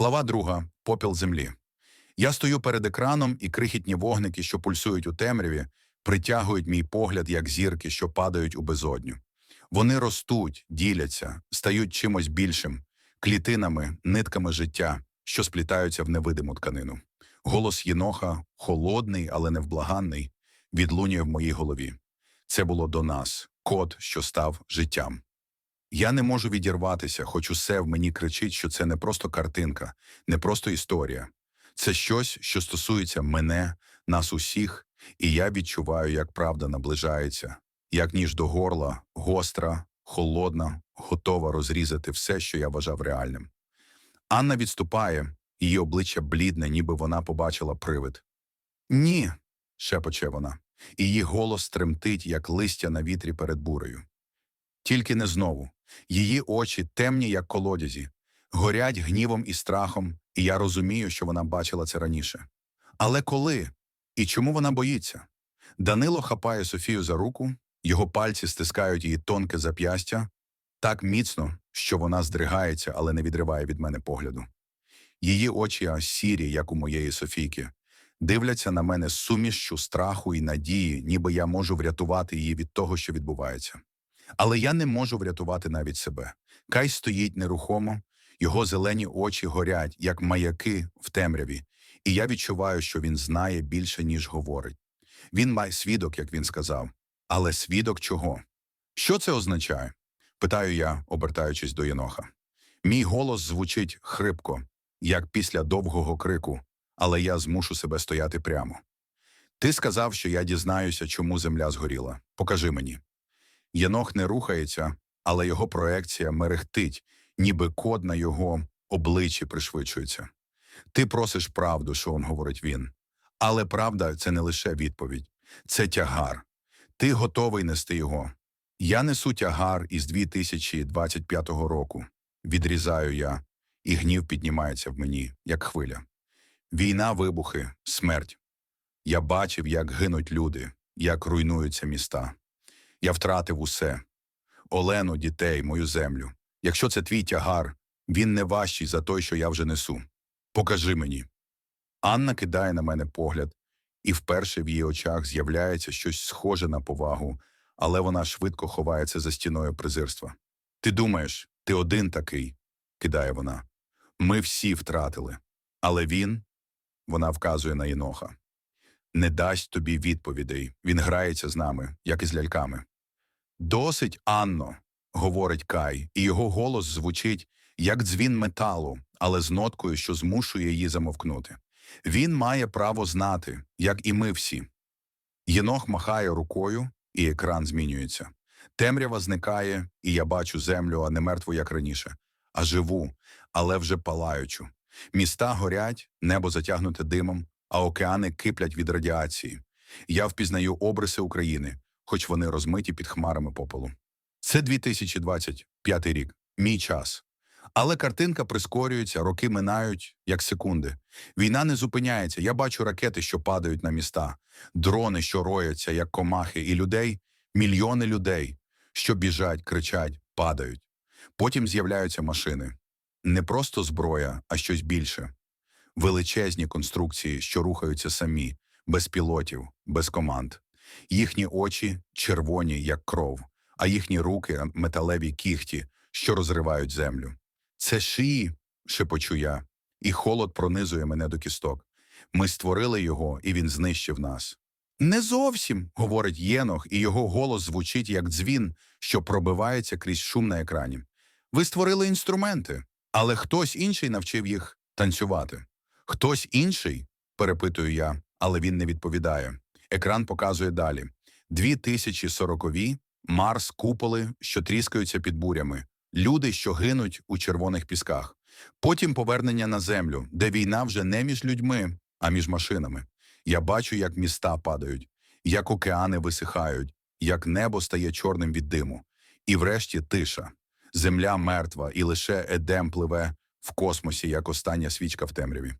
Глава друга попіл землі. Я стою перед екраном, і крихітні вогники, що пульсують у темряві, притягують мій погляд, як зірки, що падають у безодню. Вони ростуть, діляться, стають чимось більшим, клітинами, нитками життя, що сплітаються в невидиму тканину. Голос Єноха, холодний, але невблаганний, відлунює в моїй голові. Це було до нас, код, що став життям. Я не можу відірватися, хоч усе в мені кричить, що це не просто картинка, не просто історія. Це щось, що стосується мене, нас усіх, і я відчуваю, як правда наближається, як ніж до горла, гостра, холодна, готова розрізати все, що я вважав реальним. Анна відступає, її обличчя блідне, ніби вона побачила привид. Ні, шепоче вона, її голос тремтить, як листя на вітрі перед бурею. Тільки не знову. Її очі темні, як колодязі, горять гнівом і страхом, і я розумію, що вона бачила це раніше. Але коли? І чому вона боїться? Данило хапає Софію за руку, його пальці стискають її тонке зап'ястя так міцно, що вона здригається, але не відриває від мене погляду. Її очі сірі, як у моєї Софійки, дивляться на мене з сумішчю страху і надії, ніби я можу врятувати її від того, що відбувається. Але я не можу врятувати навіть себе. Кай стоїть нерухомо, його зелені очі горять, як маяки в темряві, і я відчуваю, що він знає більше, ніж говорить. Він має свідок, як він сказав. Але свідок чого? Що це означає? питаю я, обертаючись до Єноха. Мій голос звучить хрипко, як після довгого крику, але я змушу себе стояти прямо. Ти сказав, що я дізнаюся, чому земля згоріла. Покажи мені. Єнох не рухається, але його проекція мерехтить, ніби код на його обличчі пришвидшується. Ти просиш правду, Шон, говорить він. Але правда це не лише відповідь, це тягар. Ти готовий нести його. Я несу тягар із 2025 року. Відрізаю я, і гнів піднімається в мені, як хвиля. Війна, вибухи, смерть. Я бачив, як гинуть люди, як руйнуються міста. Я втратив усе Олену, дітей, мою землю. Якщо це твій тягар, він не важчий за той, що я вже несу. Покажи мені. Анна кидає на мене погляд, і вперше в її очах з'являється щось схоже на повагу, але вона швидко ховається за стіною презирства. Ти думаєш, ти один такий, кидає вона. Ми всі втратили. Але він, вона вказує на Єноха, не дасть тобі відповідей. Він грається з нами, як із ляльками. Досить, Анно, говорить Кай, і його голос звучить як дзвін металу, але з ноткою, що змушує її замовкнути. Він має право знати, як і ми всі. Єнох махає рукою, і екран змінюється. Темрява зникає, і я бачу землю, а не мертву, як раніше, а живу, але вже палаючу. Міста горять, небо затягнуте димом, а океани киплять від радіації. Я впізнаю обриси України, хоч вони розмиті під хмарами попелу. Це 2025 рік, мій час. Але картинка прискорюється, роки минають, як секунди. Війна не зупиняється. Я бачу ракети, що падають на міста, дрони, що рояться, як комахи, і людей, мільйони людей, що біжать, кричать, падають. Потім з'являються машини. Не просто зброя, а щось більше. Величезні конструкції, що рухаються самі, без пілотів, без команд. Їхні очі червоні, як кров, а їхні руки металеві кіхті, що розривають землю. Це шиї, шепочу я, і холод пронизує мене до кісток. Ми створили його, і він знищив нас. Не зовсім, говорить Єнох, і його голос звучить як дзвін, що пробивається крізь шум на екрані. Ви створили інструменти, але хтось інший навчив їх танцювати. Хтось інший, перепитую я, але він не відповідає. Екран показує далі: 2040-ві, Марс, куполи, що тріскаються під бурями, люди, що гинуть у червоних пісках. Потім повернення на землю, де війна вже не між людьми, а між машинами. Я бачу, як міста падають, як океани висихають, як небо стає чорним від диму. І врешті тиша. Земля мертва, і лише едем пливе в космосі, як остання свічка в темряві.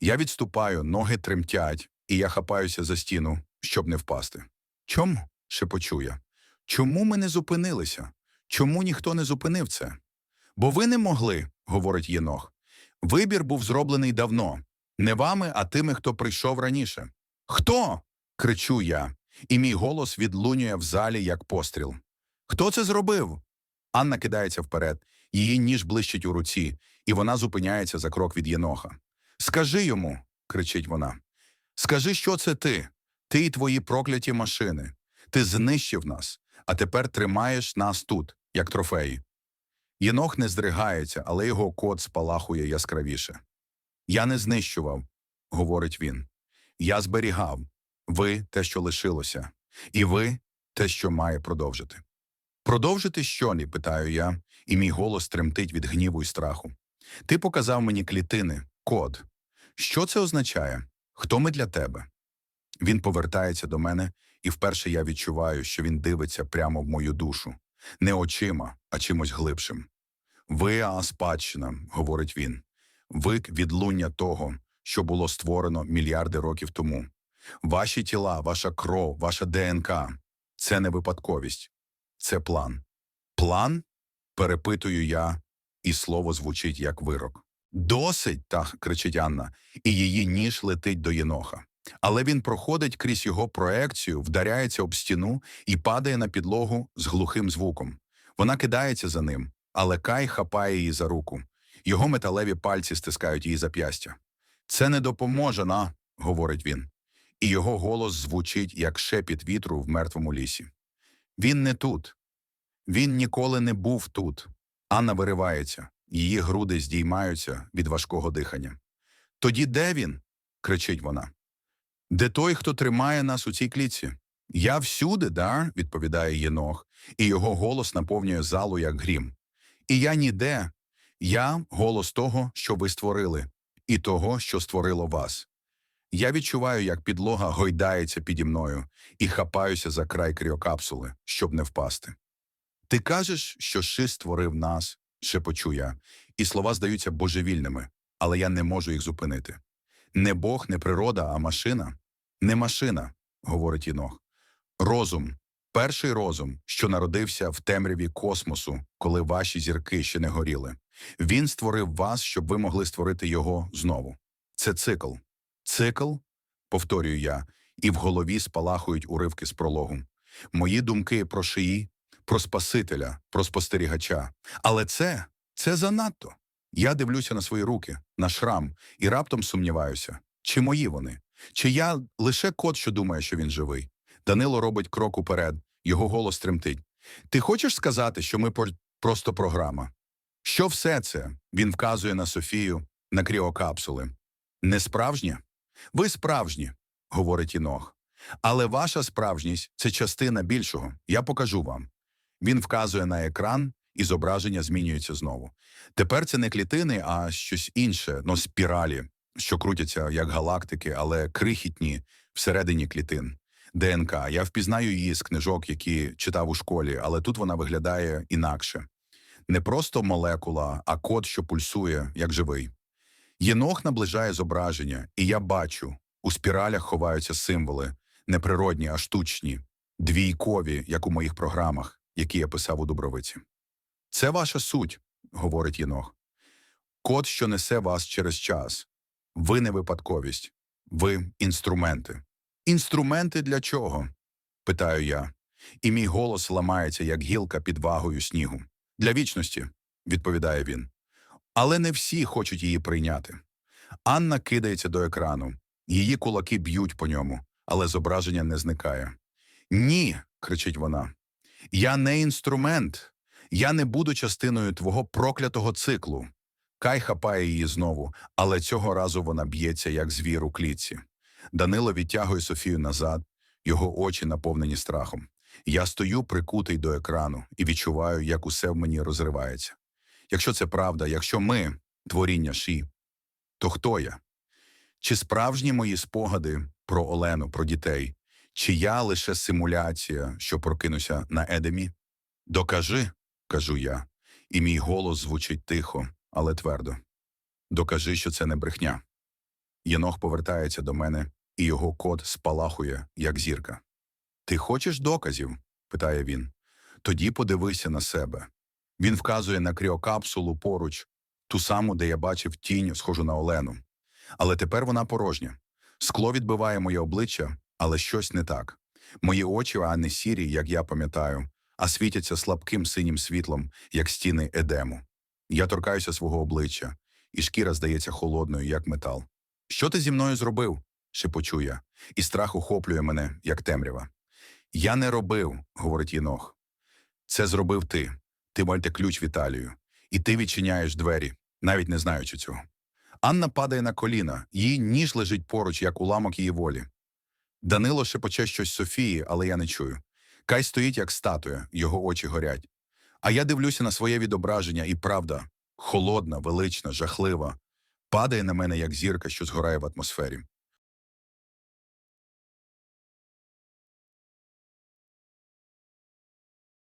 Я відступаю, ноги тремтять, і я хапаюся за стіну, щоб не впасти. Чому? шепочу я. Чому ми не зупинилися? Чому ніхто не зупинив це? Бо ви не могли, говорить Єнох. Вибір був зроблений давно. Не вами, а тими, хто прийшов раніше. Хто? кричу я, і мій голос відлунює в залі, як постріл. Хто це зробив? Анна кидається вперед, її ніж блищить у руці, і вона зупиняється за крок від Єноха. Скажи йому, кричить вона. Скажи, що це ти? Ти і твої прокляті машини. Ти знищив нас, а тепер тримаєш нас тут, як трофеї. Єнох не здригається, але його кот спалахує яскравіше. Я не знищував, говорить він. Я зберігав. Ви те, що лишилося, і ви те, що має продовжити. Продовжити що ні, питаю я, і мій голос тремтить від гніву і страху. Ти показав мені клітини, код. Що це означає? Хто ми для тебе? Він повертається до мене, і вперше я відчуваю, що він дивиться прямо в мою душу, не очима, а чимось глибшим. Ви, спадщина, говорить він, ви відлуння того, що було створено мільярди років тому. Ваші тіла, ваша кров, ваша ДНК це не випадковість, це план. План? перепитую я, і слово звучить як вирок. Досить, кричить Анна, і її ніж летить до єноха. Але він проходить крізь його проекцію, вдаряється об стіну і падає на підлогу з глухим звуком. Вона кидається за ним, але Кай хапає її за руку. Його металеві пальці стискають її зап'ястя. Це не допоможе, на, говорить він. І його голос звучить, як шепіт вітру в мертвому лісі. Він не тут. Він ніколи не був тут. Анна виривається, її груди здіймаються від важкого дихання. Тоді де він? кричить вона. Де той, хто тримає нас у цій клітці? Я всюди, да? відповідає Єнох, і його голос наповнює залу, як грім. І я ніде. Я голос того, що ви створили, і того, що створило вас. Я відчуваю, як підлога гойдається піді мною і хапаюся за край кріокапсули, щоб не впасти. Ти кажеш, що ши створив нас, шепочу я, і слова здаються божевільними, але я не можу їх зупинити. Не Бог, не природа, а машина. Не машина, говорить Єнох. Розум, перший розум, що народився в темряві космосу, коли ваші зірки ще не горіли. Він створив вас, щоб ви могли створити його знову. Це цикл. Цикл, повторюю я, і в голові спалахують уривки з прологу. Мої думки про шиї, про Спасителя, про спостерігача. Але це, це занадто. Я дивлюся на свої руки, на шрам, і раптом сумніваюся, чи мої вони, чи я лише кот, що думає, що він живий. Данило робить крок уперед, його голос тремтить. Ти хочеш сказати, що ми просто програма? Що все це? Він вказує на Софію, на кріокапсули. Не справжнє? Ви справжні, говорить Інох. Але ваша справжність це частина більшого. Я покажу вам. Він вказує на екран, і зображення змінюється знову. Тепер це не клітини, а щось інше, но спіралі, що крутяться як галактики, але крихітні всередині клітин. ДНК. Я впізнаю її з книжок, які читав у школі, але тут вона виглядає інакше. Не просто молекула, а код, що пульсує, як живий. Єнох наближає зображення, і я бачу, у спіралях ховаються символи, не природні, а штучні, двійкові, як у моїх програмах, які я писав у Дубровиці. Це ваша суть, говорить Єнох. Код, що несе вас через час. Ви не випадковість, ви інструменти. Інструменти для чого? питаю я, і мій голос ламається, як гілка під вагою снігу. Для вічності, відповідає він. Але не всі хочуть її прийняти. Анна кидається до екрану, її кулаки б'ють по ньому, але зображення не зникає. Ні, кричить вона. Я не інструмент. Я не буду частиною твого проклятого циклу. Кай хапає її знову, але цього разу вона б'ється, як звір у клітці. Данило відтягує Софію назад, його очі наповнені страхом. Я стою прикутий до екрану і відчуваю, як усе в мені розривається. Якщо це правда, якщо ми творіння Ші, то хто я? Чи справжні мої спогади про Олену, про дітей? Чи я лише симуляція, що прокинуся на Едемі? Докажи, кажу я, і мій голос звучить тихо, але твердо. Докажи, що це не брехня. Єнох повертається до мене, і його кот спалахує, як зірка. Ти хочеш доказів? питає він. Тоді подивися на себе. Він вказує на кріокапсулу поруч, ту саму, де я бачив тінь, схожу на Олену. Але тепер вона порожня. Скло відбиває моє обличчя, але щось не так. Мої очі, а не сірі, як я пам'ятаю, а світяться слабким синім світлом, як стіни Едему. Я торкаюся свого обличчя, і шкіра здається холодною, як метал. Що ти зі мною зробив? шепочу я, і страх охоплює мене, як темрява. Я не робив, говорить Єнох. Це зробив ти. Ти мальте ключ Віталію, і ти відчиняєш двері, навіть не знаючи цього. Анна падає на коліна, її ніж лежить поруч, як уламок її волі. Данило шепоче щось Софії, але я не чую. Кай стоїть, як статуя, його очі горять. А я дивлюся на своє відображення, і правда, холодна, велична, жахлива, падає на мене, як зірка, що згорає в атмосфері.